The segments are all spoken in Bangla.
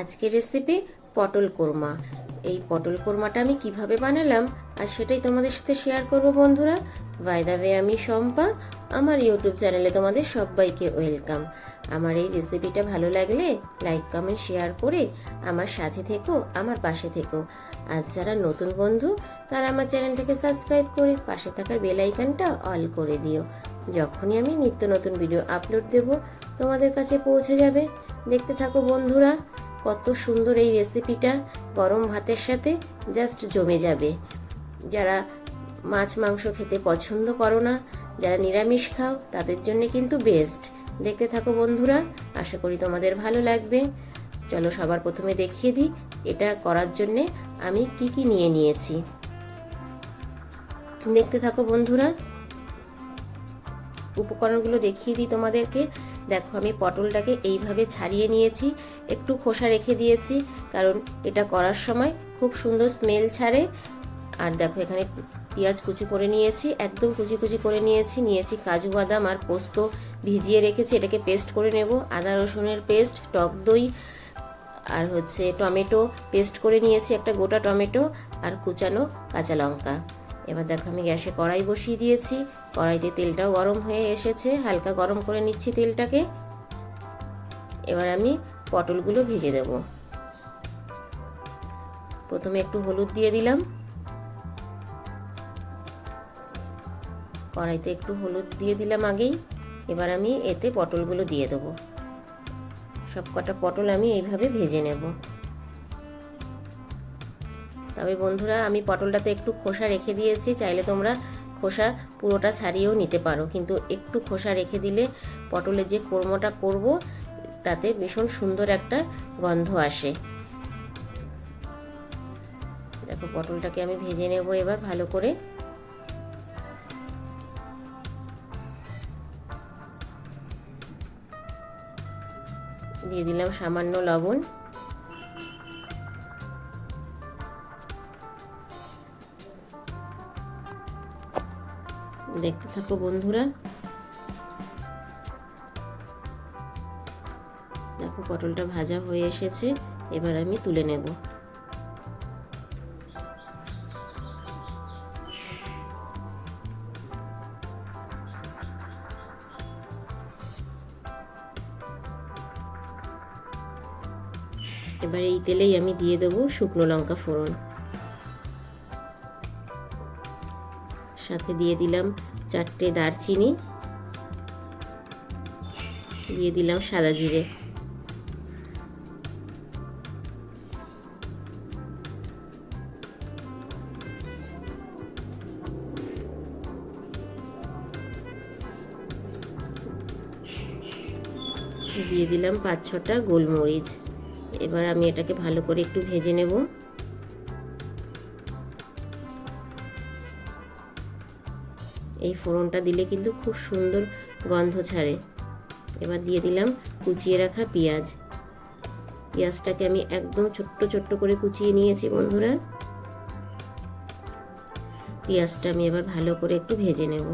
আজকের রেসিপি পটল কোরমা। এই পটল কোরমাটা আমি কীভাবে বানালাম আর সেটাই তোমাদের সাথে শেয়ার করব বন্ধুরা। বাই দ্য ওয়ে আমি শম্পা। আমার ইউটিউব চ্যানেলে তোমাদের সবাইকে ওয়েলকাম আমার এই রেসিপিটা ভালো লাগলে লাইক কমেন্ট শেয়ার করে আমার সাথে থেকো, আমার পাশে থেকো। আর যারা নতুন বন্ধু, তারা আমার চ্যানেলটাকে সাবস্ক্রাইব করে পাশে থাকার বেল আইকনটা অল করে দিও। যখনই আমি নিত্য নতুন ভিডিও আপলোড দেব, তোমাদের কাছে পৌঁছে যাবে। দেখতে থাকো বন্ধুরা। কত সুন্দর এই রেসিপিটা গরম ভাতের সাথে জাস্ট জমে যাবে। যারা মাছ, মাংস খেতে পছন্দ করো না, যারা নিরামিষ খাও, তাদের জন্য কিন্তু বেস্ট দেখতে থাকো বন্ধুরা, আশা করি তোমাদের ভালো লাগবে। চলো সবার প্রথমে দেখিয়ে দিই, এটা করার জন্যে আমি কি কি নিয়ে নিয়েছি। দেখতে থাকো বন্ধুরা উপকরণগুলো দেখিয়ে দিই তোমাদেরকে। দেখো, আমি পটলটাকে এইভাবে ছাড়িয়ে নিয়েছি, একটু খোসা রেখে দিয়েছি, কারণ এটা করার সময় খুব সুন্দর স্মেল ছাড়ে। আর দেখো, এখানে পেঁয়াজ কুচি করে নিয়েছি, একদম কুচি কুচি করে নিয়েছি। নিয়েছি কাজু বাদাম আর পোস্ত ভিজিয়ে রেখেছি, এটাকে পেস্ট করে নেব। আদা রসুনের পেস্ট টক দই আর হচ্ছে টমেটো পেস্ট করে নিয়েছি, একটা গোটা টমেটো আর কুচানো কাঁচা লঙ্কা। এবার দেখো আমি গ্যাসে কড়াই বসিয়ে দিয়েছি। কড়াইতে তেলটাও গরম হয়ে এসেছে। হালকা গরম করে নিচ্ছি তেলটাকে। এবার আমি পটলগুলো ভেজে দেব। প্রথমে একটু হলুদ দিয়ে দিলাম। কড়াইতে একটু হলুদ দিয়ে দিলাম আগেই। এবার আমি এতে পটলগুলো দিয়ে দেবো। সব কটা পটল আমি এইভাবে ভেজে নেব। তবে বন্ধুরা, আমি পটলটাতে একটু খোসা রেখে দিয়েছি। চাইলে তোমরা খোসা পুরোটা ছাড়িয়েও নিতে পারো। কিন্তু একটু খোসা রেখে দিলে পটলের যে কর্মটা করব, তাতে ভীষণ সুন্দর একটা গন্ধ আসে। দেখো, পটলটাকে আমি ভেজে নেব এবার ভালো করে। দিয়ে দিলাম সামান্য লবণ। দেখতে থাকো বন্ধুরা। দেখো পটলটা ভাজা হয়ে এসেছে, এবার আমি তুলে নেব। এবার এই তেলেই আমি দিয়ে দেবো শুকনো লঙ্কা ফোড়ন। সাথে দিয়ে দিলাম চারটে দারচিনি, দিয়ে দিলাম সাদা জিরে। দিয়ে দিলাম পাঁচ ছটা গোলমরিচ। এবার আমি এটাকে ভালো করে একটু ভেজে নেব। এই ফোড়নটা দিলে কিন্তু খুব সুন্দর গন্ধ ছাড়ে। এবার দিয়ে দিলাম কুচিয়ে রাখা পেঁয়াজ। পেঁয়াজটাকে আমি একদম ছোট্ট ছোট্ট করে কুচিয়ে নিয়েছি বন্ধুরা। পেঁয়াজটা আমি এবার ভালো করে একটু ভেজে নেব।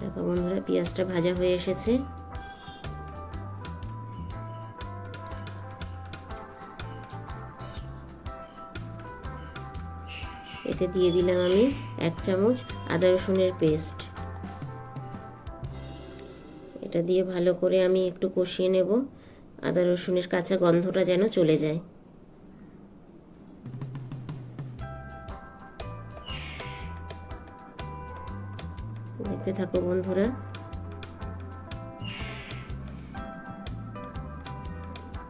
দেখো বন্ধুরা, পেঁয়াজটা ভাজা হয়ে এসেছে। এতে দিয়ে দিলাম আমি এক চামচ আদা রসুনের পেস্ট। এটা দিয়ে ভালো করে আমি একটু কষিয়ে নেব। আদা রসুনের কাঁচা গন্ধটা যেন চলে যায়। দেখতে থাকো বন্ধুরা।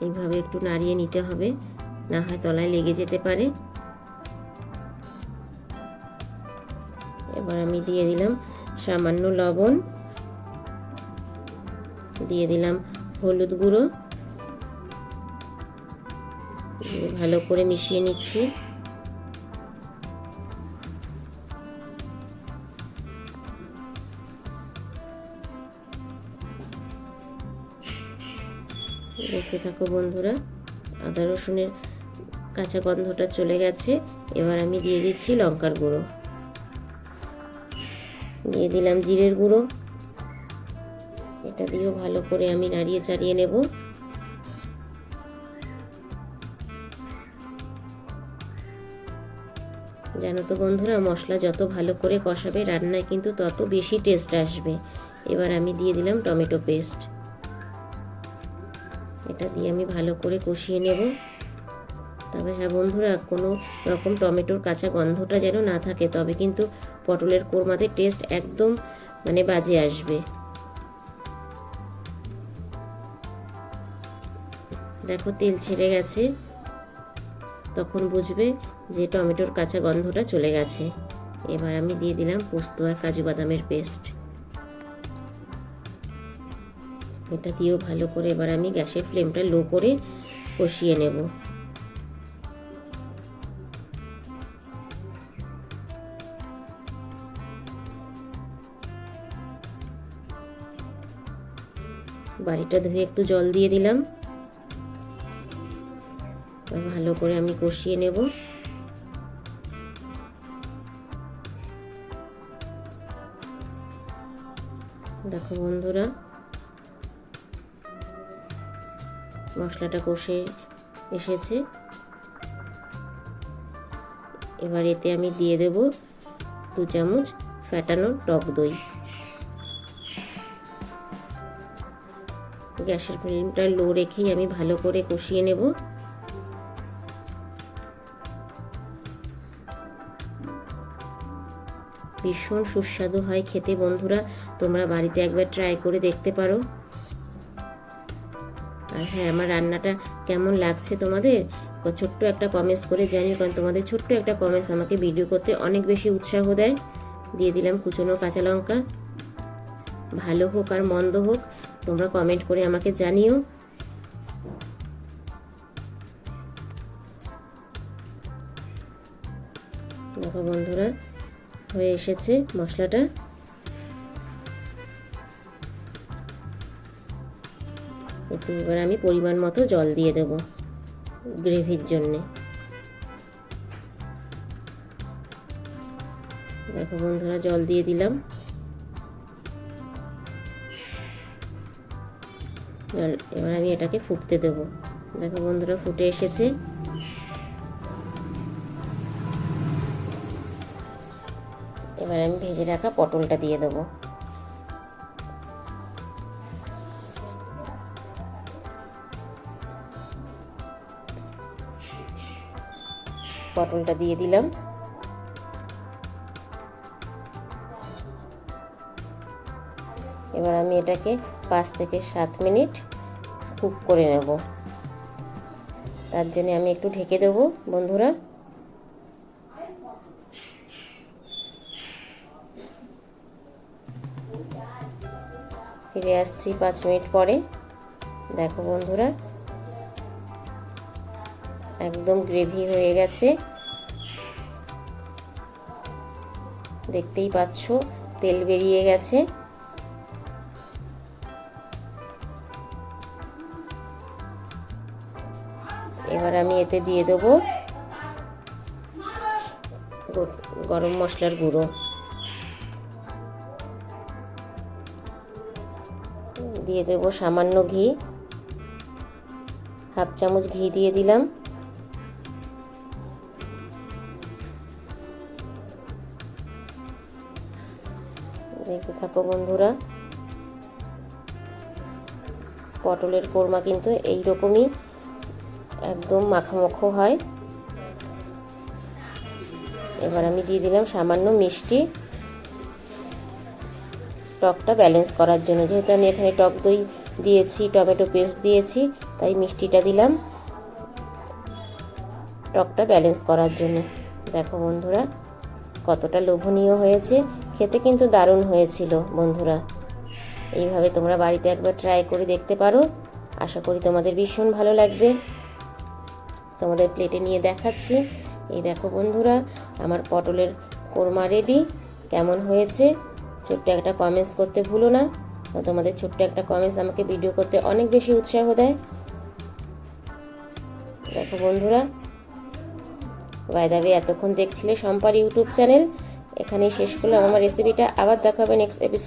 এইভাবে একটু নাড়িয়ে নিতে হবে। না হয় তলায় লেগে যেতে পারে। এবার আমি দিয়ে দিলাম সামান্য লবণ। দিয়ে দিলাম হলুদ গুঁড়ো। ভালো করে মিশিয়ে নিচ্ছি। দেখতে থাকো বন্ধুরা, আদা রসুনের কাঁচা গন্ধটা চলে গেছে। এবার আমি দিয়ে দিচ্ছি লঙ্কার গুঁড়ো। দিয়ে দিলাম জিরের গুঁড়ো। এটা দিয়েও ভালো করে আমি নাড়িয়ে চাড়িয়ে নেব। জানো তো বন্ধুরা, মশলা যত ভালো করে কষাবে রান্নায় কিন্তু তত বেশি টেস্ট আসবে। এবার আমি দিয়ে দিলাম টমেটো পেস্ট এটা দিয়ে আমি ভালো করে কষিয়ে নেব। তবে হ্যাঁ বন্ধুরা, কোনো রকম টমেটোর কাঁচা গন্ধটা যেন না থাকে, তবে কিন্তু পটলের কোরমাতে টেস্ট একদম মানে বাজে আসবে। দেখো তেল ছেড়ে গেছে। তখন বুঝবে যে টমেটোর কাঁচা গন্ধটা চলে গেছে। এবার আমি দিয়ে দিলাম পোস্ত আর কাজু বাদামের পেস্ট এটা দিয়েও ভালো করে এবার আমি গ্যাসের ফ্লেমটা লো করে কষিয়ে নেব। বাড়িটা ধুয়ে একটু জল দিয়ে দিলাম। ভালো করে আমি কষিয়ে নেব। দেখো বন্ধুরা, মশলাটা কষে এসেছে। এবার এতে আমি দিয়ে দেব দু চামচ ফ্যাটানো টক দই। গ্যাসের ফ্লেমটা লো রেখেই আমি ভালো করে কষিয়ে নেব। ভীষণ সুস্বাদু হয় খেতে বন্ধুরা, তোমরা বাড়িতে একবার ট্রাই করে দেখতে পারো। আর হ্যাঁ আমার রান্নাটা কেমন লাগছে তোমাদের? ছোট্ট একটা কমেন্টস করে জানি কারণ তোমাদের ছোট্ট একটা কমেন্টস আমাকে ভিডিও করতে অনেক বেশি উৎসাহ দেয়। দিয়ে দিলাম কুচনো কাঁচা লঙ্কা। ভালো হোক আর মন্দ হোক তোমরা কমেন্ট করে আমাকে জানিও। দেখো বন্ধুরা, হয়ে এসেছে মশলাটা। এতে এবার আমি পরিমাণ মতো জল দিয়ে দেব গ্রেভির জন্যে। দেখো বন্ধুরা, জল দিয়ে দিলাম। এবার আমি এটাকে ফুটতে দেব। দেখো বন্ধুরা, ফুটে এসেছে। এবার আমি ভেজে রাখা পটলটা দিয়ে দেবো। পটলটা দিয়ে দিলাম। এবার আমি এটাকে পাঁচ থেকে সাত মিনিট কুক করে নেব। তার জন্য আমি একটু ঢেকে দেবো, বন্ধুরা। ফিরে আসছি পাঁচ মিনিট পরে। দেখো বন্ধুরা, একদম গ্রেভি হয়ে গেছে। দেখতেই পাচ্ছ, তেল বেরিয়ে গেছে। এবার আমি এতে দিয়ে দেবো গরম মশলার গুঁড়ো। দিয়ে দেব সামান্য ঘি। হাফ চামচ ঘি দিয়ে দিলাম। দেখতে থাকো বন্ধুরা। পটলের কোরমা কিন্তু এই রকমই একদম মাখামাখো হয়। এবার আমি দিয়ে দিলাম সামান্য মিষ্টি। টকটা ব্যালেন্স করার জন্য। যেহেতু আমি এখানে টক দই দিয়েছি, টমেটো পেস্ট দিয়েছি, তাই মিষ্টিটা দিলাম। টকটা ব্যালেন্স করার জন্য। দেখো বন্ধুরা, কতটা লোভনীয় হয়েছে। খেতে কিন্তু দারুণ হয়েছিল বন্ধুরা। এইভাবে তোমরা বাড়িতে একবার ট্রাই করে দেখতে পারো। আশা করি তোমাদের ভীষণ ভালো লাগবে। তোমাদের প্লেটে নিয়ে দেখাচ্ছি। এই দেখো বন্ধুরা, আমার পটলের কোরমা রেডি কেমন হয়েছে? ছোট্ট একটা কমেন্টস করতে ভুলো না। তোমাদের ছোট্ট একটা কমেন্টস আমাকে ভিডিও করতে অনেক বেশি উৎসাহ দেয়। দেখো বন্ধুরা বাইদাবে এতক্ষণ দেখছিলে সম্পার ইউটিউব চ্যানেল এখানেই শেষ করলাম। আমার রেসিপিটা আবার দেখাবে নেক্সট এপিসোড